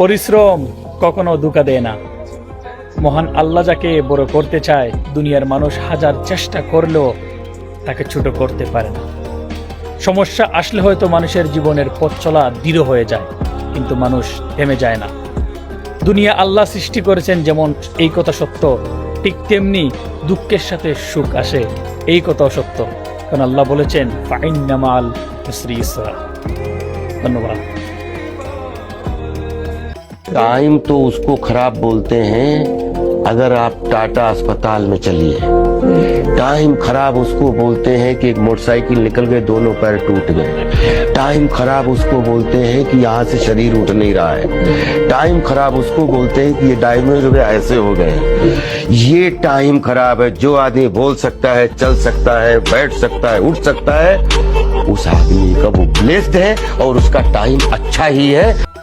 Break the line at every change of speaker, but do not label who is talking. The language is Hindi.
পরিশ্রম কখনো ধোকা দেয় না। মহান আল্লাহ যাকে বড় করতে চায়, দুনিয়ার মানুষ হাজার চেষ্টা করলেও তাকে ছোট করতে পারে না। সমস্যা আসলে হয়তো মানুষের জীবনের পথ চলা দৃঢ় হয়ে যায়, কিন্তু মানুষ থেমে যায় না। দুনিয়া আল্লাহ সৃষ্টি করেছেন যেমন এই কথা সত্য, ঠিক তেমনি দুঃখের সাথে সুখ আসে, এই কথাও সত্য। কারণ আল্লাহ বলেছেন, ফাইন্নামাল হুসরি ইসরা। ধন্যবাদ।
टाइम तो उसको खराब बोलते हैं, अगर आप टाटा अस्पताल में चलिए। टाइम खराब उसको बोलते हैं कि एक मोटरसाइकिल निकल गए, दोनों पैर टूट गए। टाइम खराब उसको बोलते हैं कि यहाँ से शरीर उठ नहीं रहा है। टाइम खराब उसको बोलते हैं कि ये डायमंड है ऐसे हो गए। ये टाइम खराब है, जो आदमी बोल सकता है, चल सकता है, बैठ सकता है, उठ सकता है, उस आदमी का वो ब्लेस्ड है और उसका टाइम अच्छा ही है।